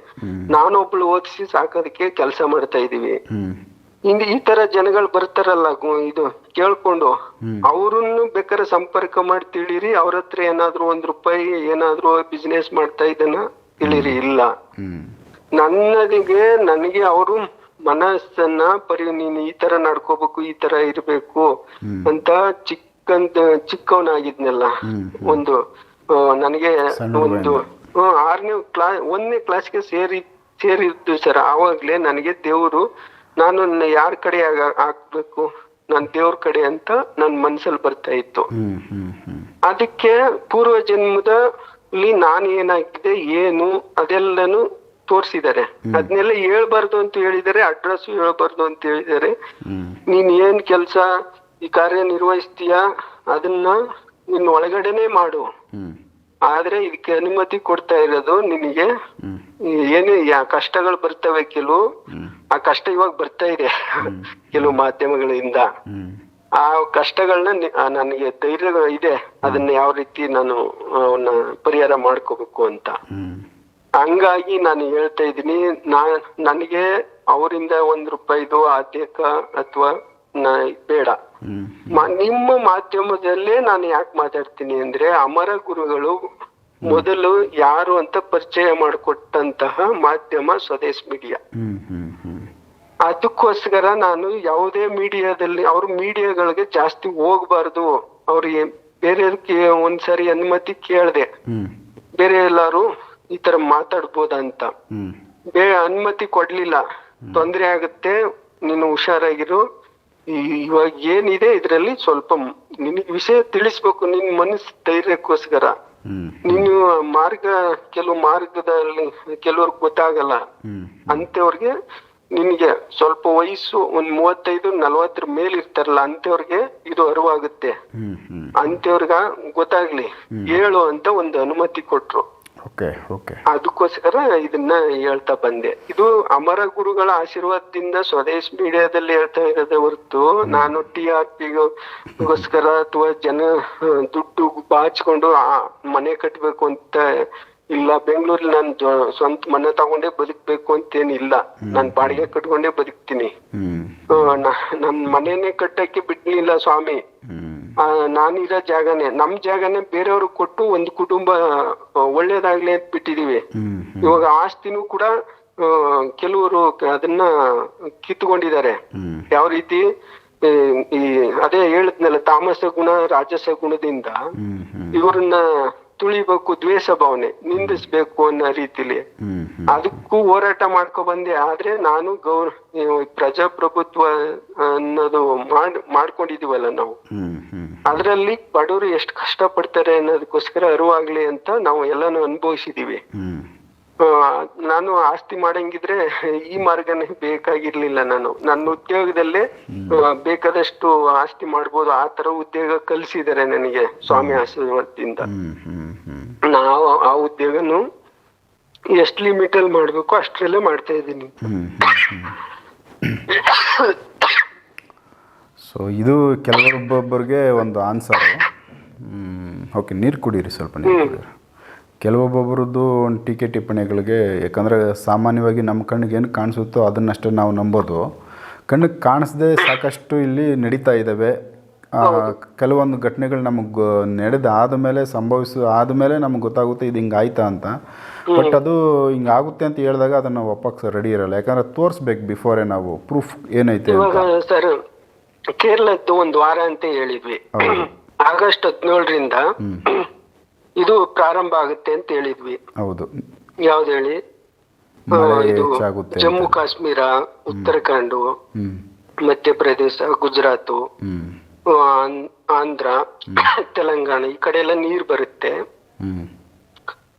ನಾನೊಬ್ಳು ಓದಿಸಿ ಸಾಕೋದಕ್ಕೆ ಕೆಲಸ ಮಾಡ್ತಾ ಇದೀವಿ ಹಿಂಗ ಈ ತರ ಜನಗಳು ಬರ್ತಾರಲ್ಲ ಇದು ಕೇಳ್ಕೊಂಡು. ಅವ್ರನ್ನು ಬೇಕಾದ್ರೆ ಸಂಪರ್ಕ ಮಾಡಿ ತಿಳಿರಿ. ಅವ್ರ ಹತ್ರ ಏನಾದ್ರು ಒಂದ್ ರೂಪಾಯಿ ಏನಾದ್ರು ಬಿಸ್ನೆಸ್ ಮಾಡ್ತಾ ಇದನ್ನ ತಿಳಿರಿ ಇಲ್ಲ. ನನ್ನದಿಗೆ ನನಗೆ ಅವರು ಮನಸ್ಸನ್ನ ಪರಿ ನೀನು ಈ ತರ ನಡ್ಕೋಬೇಕು ಈ ತರ ಇರ್ಬೇಕು ಅಂತ ಚಿಕ್ಕಂತ ಚಿಕ್ಕವನಾಗಿದ್ನಲ್ಲ. ಒಂದು ನನಗೆ ಒಂದು ಆರ್ನೇ ಆರನೇ ಕ್ಲಾ ಒಂದನೇ ಕ್ಲಾಸ್ಗೆ ಸೇರಿ ಸೇರಿದ್ದು ಸರ್ ಆವಾಗ್ಲೇ ನನಗೆ ದೇವರು ನಾನು ಯಾರ ಕಡೆ ಹಾಕ್ಬೇಕು ನಾನ್ ದೇವ್ರ ಕಡೆ ಅಂತ ನನ್ ಮನ್ಸಲ್ಲಿ ಬರ್ತಾ ಇತ್ತು. ಅದಕ್ಕೆ ಪೂರ್ವ ಜನ್ಮದಲ್ಲಿ ನಾನು ಏನಾಗಿದೆ ಏನು ಅದೆಲ್ಲನು ತೋರಿಸಿದ್ದಾರೆ. ಅದನ್ನೆಲ್ಲ ಹೇಳ್ಬಾರ್ದು ಅಂತ ಹೇಳಿದ್ದಾರೆ ಅಡ್ರೆಸ್ ಹೇಳ್ಬಾರ್ದು ಅಂತ ಹೇಳಿದ್ದಾರೆ. ನೀನ್ ಏನ್ ಕೆಲಸ ಈ ಕಾರ್ಯ ನಿರ್ವಹಿಸ್ತೀಯ ಅದನ್ನ ನಿನ್ನ ಒಳಗಡೆನೆ ಮಾಡು. ಆದ್ರೆ ಇದಕ್ಕೆ ಅನುಮತಿ ಕೊಡ್ತಾ ಇರೋದು ನಿನಗೆ. ಏನೇ ಯಾ- ಕಷ್ಟಗಳು ಬರ್ತವೆ ಕೆಲವು ಆ ಕಷ್ಟ ಇವಾಗ ಬರ್ತಾ ಇದೆ. ಕೆಲವು ಮಾಧ್ಯಮಗಳಿಂದ. ಆ ಕಷ್ಟಗಳನ್ನ ನನಗೆ ಧೈರ್ಯ ಇದೆ. ಅದನ್ನ ಯಾವ ರೀತಿ ನಾನು ಅವನ್ನ ಪರಿಹಾರ ಮಾಡ್ಕೋಬೇಕು ಅಂತ. ಹಂಗಾಗಿ ನಾನು ಹೇಳ್ತಾ ಇದ್ದೀನಿ ನಾ ನನಗೆ ಅವರಿಂದ ಒಂದ್ ರೂಪಾಯಿದು ಆದ್ಯಕ ಅಥವಾ ಬೇಡ. ನಿಮ್ಮ ಮಾಧ್ಯಮದಲ್ಲೇ ನಾನು ಯಾಕೆ ಮಾತಾಡ್ತೀನಿ ಅಂದ್ರೆ ಅಮರ ಗುರುಗಳು ಮೊದಲು ಯಾರು ಅಂತ ಪರಿಚಯ ಮಾಡಿಕೊಟ್ಟಂತಹ ಮಾಧ್ಯಮ ಸ್ವದೇಶ್ ಮೀಡಿಯಾ ಅದಕ್ಕೋಸ್ಕರ ನಾನು ಯಾವುದೇ ಮೀಡಿಯಾದಲ್ಲಿ ಅವ್ರ ಮೀಡಿಯಾಗಳಿಗೆ ಜಾಸ್ತಿ ಹೋಗ್ಬಾರ್ದು. ಅವ್ರಿಗೆ ಬೇರೆಯವ್ರಿಗೆ ಒಂದ್ಸರಿ ಅನುಮತಿ ಕೇಳ್ದೆ. ಬೇರೆ ಎಲ್ಲಾರು ಈ ತರ ಮಾತಾಡ್ಬೋದಂತ. ಅಂತ ಬೇ ಅನುಮತಿ ಕೊಡ್ಲಿಲ್ಲ. ತೊಂದ್ರೆ ಆಗುತ್ತೆ ನೀನು ಹುಷಾರಾಗಿರು. ಇವಾಗ ಏನಿದೆ ಇದ್ರಲ್ಲಿ ಸ್ವಲ್ಪ ನಿನಗೆ ವಿಷಯ ತಿಳಿಸ್ಬೇಕು ನಿನ್ ಮನಸ್ಸು ಧೈರ್ಯಕ್ಕೋಸ್ಕರ. ನೀನು ಮಾರ್ಗ ಕೆಲವು ಮಾರ್ಗದಲ್ಲಿ ಕೆಲವ್ರಿಗೆ ಗೊತ್ತಾಗಲ್ಲ. ಅಂತವ್ರಿಗೆ ನಿನ್ಗೆ ಸ್ವಲ್ಪ ವಯಸ್ಸು ಒಂದ್ ಮೂವತ್ತೈದು ನಲವತ್ತರ ಮೇಲೆ ಇರ್ತಾರಲ್ಲ ಅಂತವ್ರಿಗೆ ಇದು ಅರಿವಾಗುತ್ತೆ. ಅಂತವ್ರಿಗ ಗೊತ್ತಾಗ್ಲಿ. ಹೇಳು ಅಂತ ಒಂದು ಅನುಮತಿ ಕೊಟ್ರು. ಅದಕ್ಕೋಸ್ಕರ ಇದನ್ನ ಹೇಳ್ತಾ ಬಂದೆ. ಇದು ಅಮರ ಗುರುಗಳ ಆಶೀರ್ವಾದದಿಂದ ಸ್ವದೇಶ್ ಮೀಡಿಯಾದಲ್ಲಿ ಹೇಳ್ತಾ ಇರೋದೆ ಹೊರತು ನಾನು ಟಿ ಆರ್ ಪಿಗೋಸ್ಕರ ಅಥವಾ ಜನ ದುಡ್ಡು ಬಾಚ್ಕೊಂಡು ಆ ಮನೆ ಕಟ್ಟಬೇಕು ಅಂತ ಇಲ್ಲ ಬೆಂಗಳೂರಲ್ಲಿ ನಾನು ಸ್ವಂತ ಮನೆ ತಗೊಂಡೇ ಬದುಕ್ಬೇಕು ಅಂತೇನಿಲ್ಲ. ನಾನ್ ಬಾಡಿಗೆ ಕಟ್ಕೊಂಡೇ ಬದುಕ್ತೀನಿ. ನನ್ನ ಮನೆನೇ ಕಟ್ಟಕ್ಕೆ ಬಿಡ್ಲಿಲ್ಲ ಸ್ವಾಮಿ. ನಾನಿರೋ ಜಾಗನೇ ನಮ್ ಜಾಗನೇ ಬೇರೆಯವ್ರಿಗೆ ಕೊಟ್ಟು ಒಂದು ಕುಟುಂಬ ಒಳ್ಳೇದಾಗ್ಲಿ ಅಂತ ಬಿಟ್ಟಿದೀವಿ. ಇವಾಗ ಆಸ್ತಿನೂ ಕೂಡ ಕೆಲವರು ಅದನ್ನ ಕಿತ್ಕೊಂಡಿದ್ದಾರೆ ಯಾವ ರೀತಿ? ಈ ಅದೇ ಹೇಳದ್ನಲ್ಲ ತಾಮಸ ಗುಣ ರಾಜಸ ಗುಣದಿಂದ ಇವ್ರನ್ನ ತುಳಿಬೇಕು ದ್ವೇಷ ಭಾವನೆ ನಿಂದಿಸ್ಬೇಕು ಅನ್ನೋ ರೀತಿಲಿ. ಅದಕ್ಕೂ ಹೋರಾಟ ಮಾಡ್ಕೊ ಬಂದೆ ಆದ್ರೆ ನಾನು ಗೌರ್ ಪ್ರಜಾಪ್ರಭುತ್ವ ಅನ್ನೋದು ಮಾಡ್ ಮಾಡ್ಕೊಂಡಿದೀವಲ್ಲ ನಾವು. ಅದರಲ್ಲಿ ಬಡವರು ಎಷ್ಟು ಕಷ್ಟ ಪಡ್ತಾರೆ ಅನ್ನೋದಕ್ಕೋಸ್ಕರ ಅರಿವಾಗ್ಲಿ ಅಂತ ನಾವು ಎಲ್ಲಾನು ಅನುಭವಿಸಿದೀವಿ. ನಾನು ಆಸ್ತಿ ಮಾಡಂಗಿದ್ರೆ ಈ ಮಾರ್ಗನೇ ಬೇಕಾಗಿರ್ಲಿಲ್ಲ ನಾನು. ನನ್ನ ಉದ್ಯೋಗದಲ್ಲೇ ಬೇಕಾದಷ್ಟು ಆಸ್ತಿ ಮಾಡ್ಬೋದು. ಆ ತರ ಉದ್ಯೋಗ ಕಲಿಸಿದ್ದಾರೆ ನನಗೆ ಸ್ವಾಮಿ ಆಶೀರ್ವಾದದಿಂದ. ನಾವು ಆ ಉದ್ಯೋಗನು ಎಷ್ಟು ಲಿಮಿಟ್ ಅಲ್ಲಿ ಮಾಡ್ಬೇಕು ಅಷ್ಟರಲ್ಲೇ ಮಾಡ್ತಾ ಇದ್ದೀನಿ. ಸೊ ಇದು ಕೆಲವೊಬ್ಬೊಬ್ಬರಿಗೆ ಒಂದು ಆನ್ಸರ್ ಓಕೆ ನೀರು ಕುಡೀರಿ ಸ್ವಲ್ಪ ನೀರು ಕುಡೀರಿ. ಕೆಲವೊಬ್ಬೊಬ್ಬರದ್ದು ಒಂದು ಟೀಕೆ ಟಿಪ್ಪಣಿಗಳಿಗೆ ಯಾಕಂದರೆ ಸಾಮಾನ್ಯವಾಗಿ ನಮ್ಮ ಕಣ್ಣಿಗೆ ಏನು ಕಾಣಿಸುತ್ತೋ ಅದನ್ನಷ್ಟೇ ನಾವು ನಂಬೋದು. ಕಣ್ಣಿಗೆ ಕಾಣಿಸ್ದೆ ಸಾಕಷ್ಟು ಇಲ್ಲಿ ನಡೀತಾ ಇದ್ದಾವೆ ಕೆಲವೊಂದು ಘಟನೆಗಳು ನಮಗೆ ನಡೆದ ಆದಮೇಲೆ ಸಂಭವಿಸ ಆದಮೇಲೆ ನಮ್ಗೆ ಗೊತ್ತಾಗುತ್ತೆ ಇದು ಹಿಂಗೆ ಆಯ್ತಾ ಅಂತ. ಬಟ್ ಅದು ಹಿಂಗೆ ಆಗುತ್ತೆ ಅಂತ ಹೇಳಿದಾಗ ಅದನ್ನು ಒಪ್ಪಕ್ಕೆ ರೆಡಿ ಇರಲ್ಲ. ಯಾಕಂದ್ರೆ ತೋರಿಸ್ಬೇಕು ಬಿಫೋರೇ ನಾವು ಪ್ರೂಫ್ ಏನೈತೆ ಅಂತ. ಕೇರಳದ್ದು ಒಂದು ವಾರ ಅಂತ ಹೇಳಿದ್ವಿ. ಆಗಸ್ಟ್ ಹದಿನೇಳರಿಂದ ಇದು ಪ್ರಾರಂಭ ಆಗುತ್ತೆ ಅಂತ ಹೇಳಿದ್ವಿ. ಹೌದು. ಯಾವ್ದು ಹೇಳಿ? ಇದು ಜಮ್ಮು ಕಾಶ್ಮೀರ ಉತ್ತರಾಖಂಡ್ ಮಧ್ಯಪ್ರದೇಶ ಗುಜರಾತ್ ಆಂಧ್ರ ತೆಲಂಗಾಣ ಈ ಕಡೆ ಎಲ್ಲ ನೀರ್ ಬರುತ್ತೆ.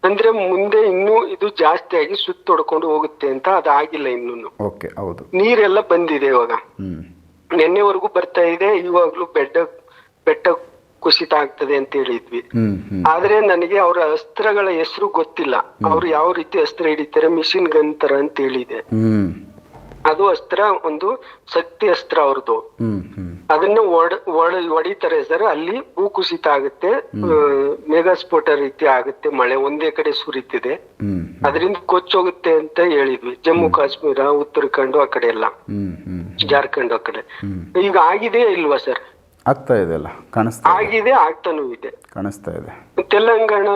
ಅಂದ್ರೆ ಮುಂದೆ ಇನ್ನೂ ಇದು ಜಾಸ್ತಿ ಆಗಿ ಸುತ್ತೊಡ್ಕೊಂಡು ಹೋಗುತ್ತೆ ಅಂತ ಅದಾಗಿಲ್ಲ ಇನ್ನೂ ನೀರೆಲ್ಲ ಬಂದಿದೆ ಇವಾಗ. ನಿನ್ನೆವರೆಗೂ ಬರ್ತಾ ಇದೆ ಇವಾಗ್ಲೂ ಬೆಟ್ಟ ಬೆಟ್ಟ ಕುಸಿತ ಆಗ್ತದೆ ಅಂತ ಹೇಳಿದ್ವಿ. ಆದ್ರೆ ನನಗೆ ಅವರ ಅಸ್ತ್ರಗಳ ಹೆಸರು ಗೊತ್ತಿಲ್ಲ. ಅವ್ರು ಯಾವ ರೀತಿ ಅಸ್ತ್ರ ಹಿಡಿತಾರೆ ಮಿಷಿನ್ ಗನ್ ತರ ಅಂತ ಹೇಳಿದೆ. ಅದು ಅಸ್ತ್ರ ಒಂದು ಶಕ್ತಿ ಅಸ್ತ್ರ ಅವ್ರದ್ದು. ಅದನ್ನ ಹೊಡಿತಾರೆ ಸರ್. ಅಲ್ಲಿ ಭೂ ಕುಸಿತ ಆಗುತ್ತೆ ಮೇಘಾ ಸ್ಫೋಟ ರೀತಿ ಆಗುತ್ತೆ ಮಳೆ ಒಂದೇ ಕಡೆ ಸುರಿತಿದೆ. ಅದರಿಂದ ಕೊಚ್ಚೋಗುತ್ತೆ ಅಂತ ಹೇಳಿದ್ವಿ. ಜಮ್ಮು ಕಾಶ್ಮೀರ ಉತ್ತರಾಖಂಡ್ ಆ ಕಡೆ ಎಲ್ಲ. ಜಾರ್ಖಂಡ್ ಆ ಕಡೆ ಈಗ ಆಗಿದೆ ಇಲ್ವಾ ಸರ್? ಆಗ್ತಾ ಇದೆ ಅಲ್ಲ ಕಾಣಿಸ್ತಾ ಆಗಿದೆ ಆಗ್ತಾನೂ ಇದೆ. ಕಾಣಿಸ್ತಾ ಇದೆ. ತೆಲಂಗಾಣ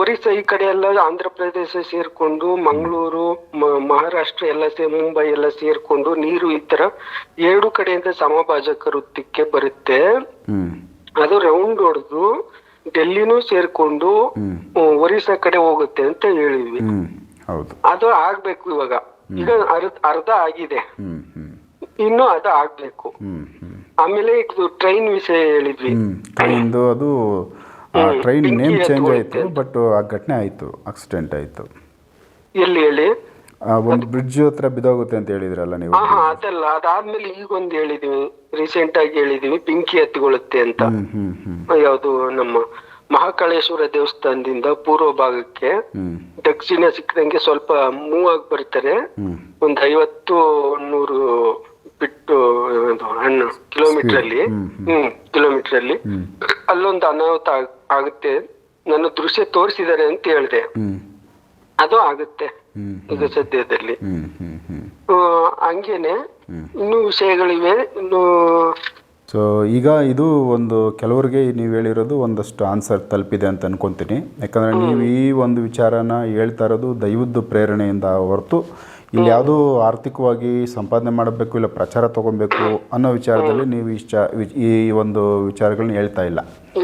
ಒರಿಸ್ಸಾ ಈ ಕಡೆ ಎಲ್ಲ ಆಂಧ್ರ ಪ್ರದೇಶ ಸೇರ್ಕೊಂಡು ಮಂಗಳೂರು ಮಹಾರಾಷ್ಟ್ರ ಎಲ್ಲ ಸೇ ಮುಂಬೈ ಎಲ್ಲ ಸೇರ್ಕೊಂಡು ನೀರು ಈ ತರ ಎರಡು ಕಡೆಯಿಂದ ಸಮಭಾಜಕ ವೃತ್ತಕ್ಕೆ ಬರುತ್ತೆ. ಅದು ರೌಂಡ್ ಹೊಡೆದು ಡೆಲ್ಲಿನೂ ಸೇರ್ಕೊಂಡು ಒರಿಸ್ಸಾ ಕಡೆ ಹೋಗುತ್ತೆ ಅಂತ ಹೇಳಿದ್ವಿ. ಅದು ಆಗ್ಬೇಕು ಇವಾಗ. ಈಗ ಅರ್ಧ ಅರ್ಧ ಆಗಿದೆ. ಇನ್ನು ಅದು ಆಗ್ಬೇಕು. ಆಮೇಲೆ ಇದು ಟ್ರೈನ್ ವಿಷಯ ಹೇಳಿದ್ವಿ. ಟ್ರೈನ್ ಟ್ರೈನ್ದು ಅದು ಟ್ರೈನ್ ನೇಮ್ ಚೇಂಜ್ ಆಯ್ತು ಬಟ್ ಆ ಘಟನೆ ಆಯ್ತು ಆಕ್ಸಿಡೆಂಟ್ ಆಯಿತು. ಎಲ್ಲಿ ಹೇಳಿ? ಒಂದು ಬ್ರಿಡ್ಜ್ ಹತ್ರ ಬಿದೋಗುತ್ತೆ ಅಂತ ಹೇಳಿದ್ರಲ್ಲ ನೀವು? ಅದಲ್ಲ ಅದಾದ್ಮೇಲೆ ಈಗ ಒಂದ್ ಹೇಳಿದೀವಿ ರೀಸೆಂಟ್ ಆಗಿ ಹೇಳಿದೀವಿ ಬೆಂಕಿ ಎತ್ತಿಕೊಳ್ಳುತ್ತೆ ಅಂತ. ಯಾವುದು ನಮ್ಮ ಮಹಾಕಾಳೇಶ್ವರ ದೇವಸ್ಥಾನದಿಂದ ಪೂರ್ವ ಭಾಗಕ್ಕೆ ದಕ್ಷಿಣ ಸಿಕ್ಕದಂಗೆ ಸ್ವಲ್ಪ ಮೂವ್ ಆಗಿ ಬರ್ತಾರೆ. ಒಂದ್ ಐವತ್ತು ನೂರು ಬಿಟ್ಟು ಹಣ್ಣು ಕಿಲೋಮೀಟರ್ ಅಲ್ಲಿ ಹ್ಮ್, ಕಿಲೋಮೀಟರ್ ಅಲ್ಲಿ ಅಲ್ಲೊಂದು ಅನಾಹುತ ಆಗುತ್ತೆ. ನನ್ನ ದೃಶ್ಯ ತೋರಿಸಿದ್ದಾರೆ ಅಂತ ಹೇಳ್ದೆ. ಅದು ಆಗುತ್ತೆ ಈಗ ಸದ್ಯದಲ್ಲಿ. ಹಂಗೇನೆ ಇನ್ನೂ ವಿಷಯಗಳಿವೆ. ಇನ್ನು ಸೊ ಈಗ ಇದು ಒಂದು ಕೆಲವರಿಗೆ ನೀವು ಹೇಳಿರೋದು ಒಂದಷ್ಟು ಆನ್ಸರ್ ತಲುಪಿದೆ ಅಂತ ಅನ್ಕೊಂತೀನಿ. ಯಾಕಂದ್ರೆ ನೀವು ಈ ಒಂದು ವಿಚಾರನ ಹೇಳ್ತಾ ಇರೋದು ದೈವದ್ದು ಪ್ರೇರಣೆಯಿಂದ ಹೊರತು ಇಲ್ಲಿ ಯಾವುದು ಆರ್ಥಿಕವಾಗಿ ಸಂಪಾದನೆ ಮಾಡಬೇಕು ಇಲ್ಲ ಪ್ರಚಾರ ತಗೊಬೇಕು ಅನ್ನೋ ವಿಚಾರದಲ್ಲಿ ನೀವು ಇಷ್ಟ ಈ ಒಂದು ವಿಚಾರಗಳನ್ನ ಹೇಳ್ತಾ ಇಲ್ಲ.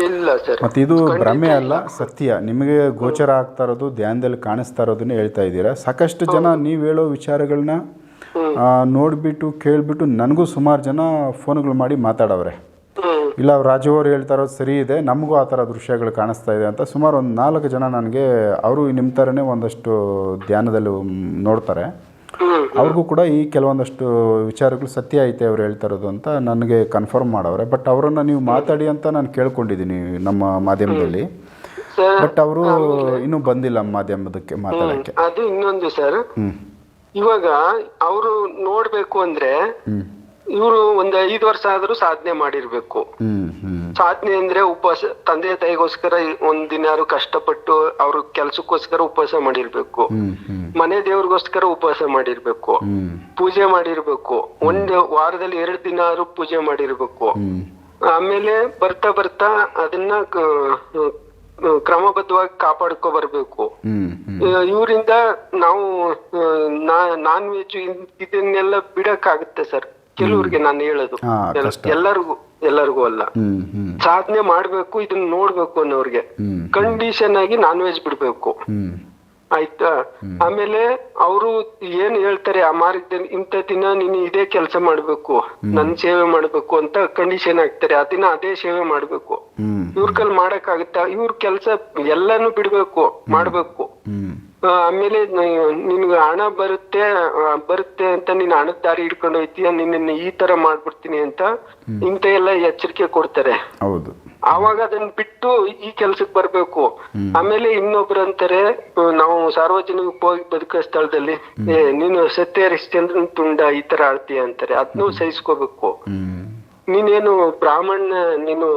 ಇಲ್ಲ ಸರ್. ಮತ್ತು ಇದು ಭ್ರಮೆ ಅಲ್ಲ ಸತ್ಯ. ನಿಮಗೆ ಗೋಚರ ಆಗ್ತಾ ಇರೋದು ಧ್ಯಾನದಲ್ಲಿ ಕಾಣಿಸ್ತಾ ಇರೋದನ್ನ ಹೇಳ್ತಾ ಇದ್ದೀರಾ? ಸಾಕಷ್ಟು ಜನ ನೀವು ಹೇಳೋ ವಿಚಾರಗಳನ್ನ ನೋಡಿಬಿಟ್ಟು ಕೇಳಿಬಿಟ್ಟು ನನಗೂ ಸುಮಾರು ಜನ ಫೋನ್ಗಳು ಮಾಡಿ ಮಾತಾಡವ್ರೆ. ಇಲ್ಲ ರಾಜು ಅವ್ರು ಹೇಳ್ತಾ ಇರೋದು ಸರಿ ಇದೆ ನಮಗೂ ಆ ಥರ ದೃಶ್ಯಗಳು ಕಾಣಿಸ್ತಾ ಇದೆ ಅಂತ ಸುಮಾರು ಒಂದು ನಾಲ್ಕು ಜನ ನನಗೆ ಅವರು ನಿಮ್ಮ ಥರನೇ ಒಂದಷ್ಟು ಧ್ಯಾನದಲ್ಲಿ ನೋಡ್ತಾರೆ. ಅವ್ರಿಗೂ ಕೂಡ ಈ ಕೆಲವೊಂದಷ್ಟು ವಿಚಾರಗಳು ಸತ್ಯ ಐತೆ ಅವ್ರು ಹೇಳ್ತಾ ಇರೋದು ಅಂತ ನನಗೆ ಕನ್ಫರ್ಮ್ ಮಾಡವ್ರೆ. ಬಟ್ ಅವರನ್ನು ನೀವು ಮಾತಾಡಿ ಅಂತ ನಾನು ಕೇಳ್ಕೊಂಡಿದ್ದೀನಿ ನಮ್ಮ ಮಾಧ್ಯಮದಲ್ಲಿ. ಬಟ್ ಅವರು ಇನ್ನೂ ಬಂದಿಲ್ಲ ಮಾಧ್ಯಮದಕ್ಕೆ ಮಾತಾಡಕ್ಕೆ. ಅದು ಇನ್ನೊಂದು ಸರ್. ಇವಾಗ ಅವರು ನೋಡ್ಬೇಕು ಅಂದ್ರೆ ಇವರು ಒಂದ್ ಐದು ವರ್ಷ ಆದ್ರೂ ಸಾಧನೆ ಮಾಡಿರ್ಬೇಕು. ಸಾಧನೆ ಅಂದ್ರೆ ಉಪವಾಸ ತಂದೆ ತಾಯಿಗೋಸ್ಕರ ಒಂದ್ ದಿನಾರು ಕಷ್ಟಪಟ್ಟು ಅವ್ರ ಕೆಲ್ಸಕ್ಕೋಸ್ಕರ ಉಪವಾಸ ಮಾಡಿರ್ಬೇಕು. ಮನೆ ದೇವ್ರಿಗೋಸ್ಕರ ಉಪವಾಸ ಮಾಡಿರ್ಬೇಕು. ಪೂಜೆ ಮಾಡಿರ್ಬೇಕು. ಒಂದ್ ವಾರದಲ್ಲಿ ಎರಡ್ ದಿನ ಆದ್ರೂ ಪೂಜೆ ಮಾಡಿರ್ಬೇಕು. ಆಮೇಲೆ ಬರ್ತಾ ಬರ್ತಾ ಅದನ್ನ ಕ್ರಮಬದ್ಧವಾಗಿ ಕಾಪಾಡ್ಕೊ ಬರ್ಬೇಕು. ಇವರಿಂದ ನಾವು ನಾನ್ ವೆಜ್ ಇದನ್ನೆಲ್ಲ ಬಿಡಕ್ಕಾಗುತ್ತೆ ಸರ್. ಕೆಲವ್ರಿಗೆ ನಾನು ಹೇಳೋದು. ಎಲ್ಲರಿಗೂ ಎಲ್ಲರಿಗೂ ಅಲ್ಲ. ಸಾಧನೆ ಮಾಡ್ಬೇಕು ಇದನ್ನ ನೋಡ್ಬೇಕು ಅನ್ನೋರ್ಗೆ. ಕಂಡೀಷನ್ ಆಗಿ ನಾನ್ ವೆಜ್ ಬಿಡ್ಬೇಕು ಆಯ್ತಾ? ಆಮೇಲೆ ಅವರು ಏನ್ ಹೇಳ್ತಾರೆ ಆ ಮಾರ್ಗದಲ್ಲಿ ಇಂಥ ದಿನ ನೀನು ಇದೇ ಕೆಲಸ ಮಾಡ್ಬೇಕು ನನ್ ಸೇವೆ ಮಾಡ್ಬೇಕು ಅಂತ ಕಂಡೀಷನ್ ಹಾಕ್ತಾರೆ. ಆ ದಿನ ಅದೇ ಸೇವೆ ಮಾಡ್ಬೇಕು. ಇವ್ರ ಕಲ್ ಮಾಡಕ್ ಆಗುತ್ತಾ ಇವ್ರ ಕೆಲ್ಸ ಎಲ್ಲಾನು ಬಿಡ್ಬೇಕು ಮಾಡ್ಬೇಕು. ಆಮೇಲೆ ನಿನ್ಗೆ ಹಣ ಬರುತ್ತೆ ಬರುತ್ತೆ ಅಂತ ನೀನ್ ಹಣದ ದಾರಿ ಹಿಡ್ಕೊಂಡು ಹೋಯ್ತೀಯ? ನಿನ್ನ ಈ ತರ ಮಾಡ್ಬಿಡ್ತೀನಿ ಅಂತ ಇಂತ ಎಲ್ಲ ಎಚ್ಚರಿಕೆ ಕೊಡ್ತಾರೆ. ಹೌದು. ಆವಾಗ ಅದನ್ನ ಬಿಟ್ಟು ಈ ಕೆಲ್ಸಕ್ ಬರ್ಬೇಕು. ಆಮೇಲೆ ಇನ್ನೊಬ್ರು ಅಂತಾರೆ ನಾವು ನಾವು ಸಾರ್ವಜನಿಕವಾಗಿ ಬದುಕೋ ಸ್ಥಳದಲ್ಲಿ ಏ ನೀನು ಸತ್ಯ ಹರಿಶ್ಚಂದ್ರನ್ ತುಂಡ ಈ ತರ ಆಡ್ತೀಯ ಅಂತಾರೆ. ಅದನ್ನೂ ಸಹಿಸ್ಕೋಬೇಕು. ನೀನೇನು ಬ್ರಾಹ್ಮಣ ನೀನು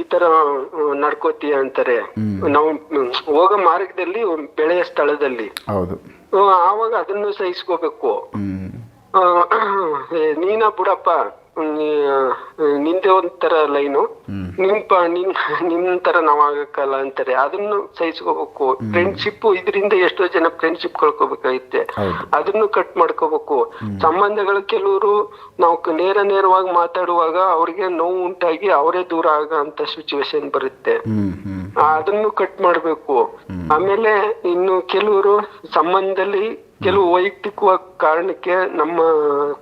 ಈ ತರ ನಡ್ಕೋತೀಯ ಅಂತಾರೆ. ನಾವು ಹೋಗ ಮಾರ್ಗದಲ್ಲಿ ಬೆಳೆಯ ಸ್ಥಳದಲ್ಲಿ. ಆವಾಗ ಅದನ್ನು ಸಹಿಸ್ಕೋಬೇಕು. ನೀನಾ ಬಿಡಪ್ಪ ನಿಂದೆ ಒಂಥರ ಲೈನು. ನಿಮ್ ನಿಮ್ ನಿನ್ ತರ ನಾವ್ ಆಗಕ್ಕಲ್ಲ ಅಂತಾರೆ. ಅದನ್ನು ಸಹಿಸ್ಕೋಬೇಕು. ಫ್ರೆಂಡ್ಶಿಪ್ ಇದರಿಂದ ಎಷ್ಟೋ ಜನ ಫ್ರೆಂಡ್ಶಿಪ್ ಕಳ್ಕೊಬೇಕಾಗುತ್ತೆ. ಅದನ್ನು ಕಟ್ ಮಾಡ್ಕೋಬೇಕು. ಸಂಬಂಧಗಳು ಕೆಲವರು ನಾವು ನೇರ ನೇರವಾಗಿ ಮಾತಾಡುವಾಗ ಅವ್ರಿಗೆ ನೋವು ಉಂಟಾಗಿ ಅವರೇ ದೂರ ಆಗ ಅಂತ ಸಿಚುವೇಶನ್ ಬರುತ್ತೆ ಅದನ್ನು ಕಟ್ ಮಾಡ್ಬೇಕು. ಆಮೇಲೆ ಇನ್ನು ಕೆಲವರು ಸಂಬಂಧದಲ್ಲಿ ಕೆಲವು ವೈಯಕ್ತಿಕ ಕಾರಣಕ್ಕೆ ನಮ್ಮ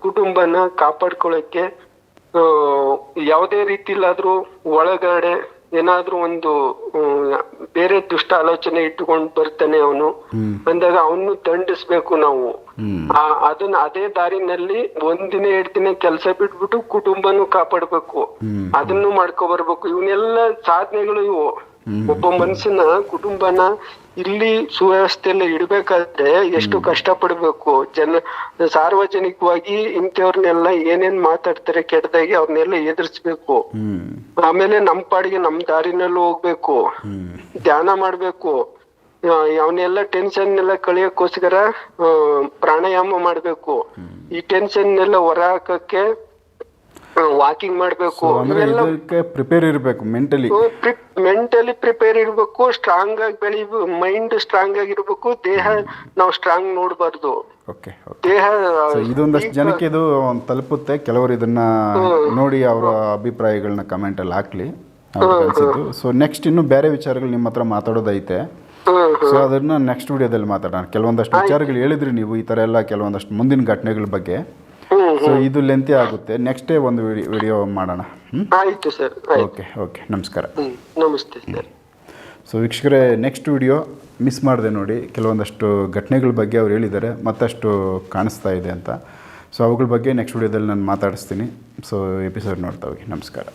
ಕುಟುಂಬನ ಕಾಪಾಡ್ಕೊಳ್ಳಕ್ಕೆ ಆ, ಯಾವುದೇ ರೀತಿಲಾದ್ರೂ ಒಳಗಡೆ ಏನಾದ್ರೂ ಒಂದು ಬೇರೆ ದುಷ್ಟ ಆಲೋಚನೆ ಇಟ್ಟುಕೊಂಡು ಬರ್ತಾನೆ ಅವನು. ಅಂದಾಗ ಅವನು ದಂಡಿಸ್ಬೇಕು ನಾವು. ಅದನ್ನ ಅದೇ ದಾರಿನಲ್ಲಿ ಒಂದಿನ ಎರಡ್ ದಿನ ಕೆಲಸ ಬಿಟ್ಬಿಟ್ಟು ಕುಟುಂಬನು ಕಾಪಾಡ್ಬೇಕು. ಅದನ್ನು ಮಾಡ್ಕೊ ಬರ್ಬೇಕು. ಇವನ್ನೆಲ್ಲ ಸಾಧನೆಗಳು ಇವು. ಒಬ್ಬ ಮನುಷ್ಯನ ಕುಟುಂಬನ ಇಲ್ಲಿ ಸುವ್ಯವಸ್ಥೆಯಲ್ಲಿ ಇಡ್ಬೇಕಾದ್ರೆ ಎಷ್ಟು ಕಷ್ಟ ಪಡ್ಬೇಕು ಜನ ಸಾರ್ವಜನಿಕವಾಗಿ ಇಂಥವ್ರನ್ನೆಲ್ಲ ಏನೇನ್ ಮಾತಾಡ್ತಾರೆ ಕೆಟ್ಟದಾಗಿ ಅವ್ರನ್ನೆಲ್ಲ ಎದುರಿಸ್ಬೇಕು. ಆಮೇಲೆ ನಮ್ ಪಾಡಿಗೆ ನಮ್ ದಾರಿನಲ್ಲೂ ಹೋಗ್ಬೇಕು. ಧ್ಯಾನ ಮಾಡ್ಬೇಕು. ಅವನ್ನೆಲ್ಲ ಟೆನ್ಷನ್ ಎಲ್ಲ ಕಳಿಯಕ್ಕೋಸ್ಕರ ಆ, ಪ್ರಾಣಾಯಾಮ ಮಾಡ್ಬೇಕು. ಈ ಟೆನ್ಷನ್ ಎಲ್ಲ ಹೊರ ಹಾಕಕ್ಕೆ ವಾಕಿಂಗ್ ಮಾಡಬೇಕು ಇದಕ್ಕೆ ಪ್ರಿಪೇರ್ ಇರಬೇಕು ಮೆಂಟಲಿ ಮೆಂಟಲಿ ಪ್ರಿಪೇರ್ ಇರಬೇಕು ಸ್ಟ್ರಾಂಗ್ ಆಗಿ ಬೆಳಿಬೇಕು ಮೈಂಡ್ ಸ್ಟ್ರಾಂಗ್ ಆಗಿರ್ಬೇಕು ದೇಹ ನಾವು ಸ್ಟ್ರಾಂಗ್ ನೋಡಬಾರ್ದು. ದೇಹ ಇದೊಂದಷ್ಟು ಜನಕ್ಕೆ ಇದು ಒಂದ್ ತಲುಪುತ್ತೆ. ಕೆಲವರು ಇದನ್ನ ನೋಡಿ ಅವರ ಅಭಿಪ್ರಾಯಗಳನ್ನ ಕಮೆಂಟಲ್ಲಿ ಹಾಕ್ಲಿ. ಅವ್ರಿಗೆ ಸೊ ನೆಕ್ಸ್ಟ್ ಇನ್ನು ಬೇರೆ ವಿಚಾರಗಳು ನಿಮ್ಮ ಹತ್ರ ಮಾತಾಡೋದೈತೆ. ಸೊ ಅದನ್ನ ನೆಕ್ಸ್ಟ್ ವಿಡಿಯೋದಲ್ಲಿ ಮಾತಾಡೋಣ. ಕೆಲವೊಂದಷ್ಟು ವಿಚಾರಗಳು ಹೇಳಿದ್ರಿ ನೀವು ಈ ತರ ಎಲ್ಲ ಕೆಲವೊಂದಷ್ಟು ಮುಂದಿನ ಘಟನೆಗಳ ಬಗ್ಗೆ. ಸೊ ಇದು ಲೆಂತಿ ಆಗುತ್ತೆ. ನೆಕ್ಸ್ಟ್ ಡೇ ಒಂದು ವಿಡಿಯೋ ಮಾಡೋಣ. ಆಯ್ತು ಸರ್ ಓಕೆ ಓಕೆ ನಮಸ್ಕಾರ. ನಮಸ್ತೆ ಸರ್ ಸೊ ವೀಕ್ಷಕರೇ ನೆಕ್ಸ್ಟ್ ವಿಡಿಯೋ ಮಿಸ್ ಮಾಡಿದೆ ನೋಡಿ. ಕೆಲವೊಂದಷ್ಟು ಘಟನೆಗಳ ಬಗ್ಗೆ ಅವ್ರು ಹೇಳಿದ್ದಾರೆ. ಮತ್ತಷ್ಟು ಕಾಣಿಸ್ತಾ ಇದೆ ಅಂತ. ಸೊ ಅವುಗಳ ಬಗ್ಗೆ ನೆಕ್ಸ್ಟ್ ವಿಡಿಯೋದಲ್ಲಿ ನಾನು ಮಾತಾಡಿಸ್ತೀನಿ. ಸೊ ಎಪಿಸೋಡ್ ನೋಡ್ತಾ ಹೋಗಿ. ನಮಸ್ಕಾರ.